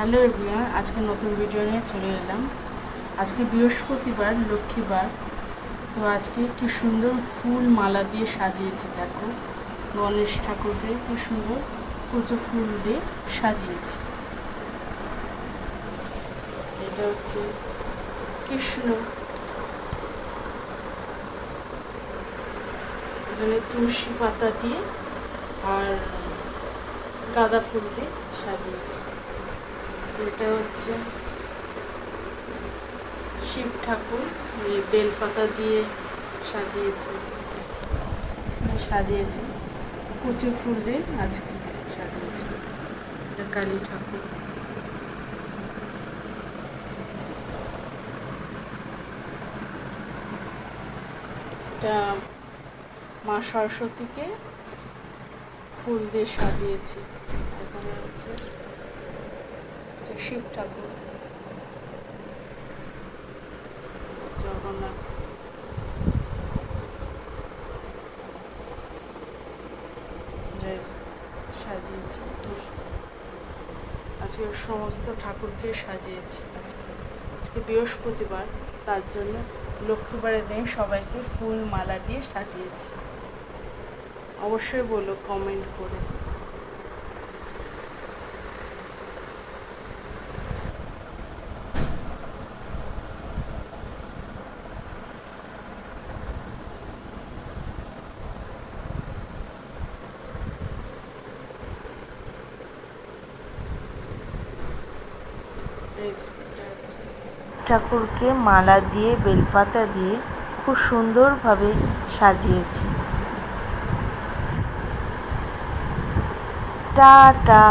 Hello everyone, আজকে নতুন video নিয়ে চলে এলাম। আজকে বৃহস্পতিবার, লক্ষ্মীবার। তো আজকে কি সুন্দর ফুল মালা দিয়ে সাজিয়েছে, দেখো। গণেশ ঠাকুরকে কি সুন্দর কুচো ফুল দিয়ে সাজিয়েছে। এটা হচ্ছে কৃষ্ণ। এখানে তুলসী পাতা দিয়ে আর গাঁদা ফুল দিয়ে সাজিয়েছে। এটা হচ্ছে শিব ঠাকুর, এই বেলপাতা দিয়ে সাজিয়েছে। সাজিয়েছে, কুচি ফুল দিয়ে আজকে সাজিয়েছে এটা কালী ঠাকুর। এটা মা সরস্বতীকে ফুল দিয়ে সাজিয়েছে। এখানে হচ্ছে হচ্ছে শিব ঠাকুর জগন্নাথ। জয় সাজিয়েছি আজকে সমস্ত ঠাকুরকে সাজিয়েছি আজকে। আজকে বৃহস্পতিবার, তার জন্য লক্ষ্মীবারের দিন সবাইকে ফুল মালা দিয়ে সাজিয়েছি। অবশ্যই বলো কমেন্ট করে। ঠাকুরকে মালা দিয়ে বেলপাতা দিয়ে খুব সুন্দরভাবে সাজিয়েছি। টাটা।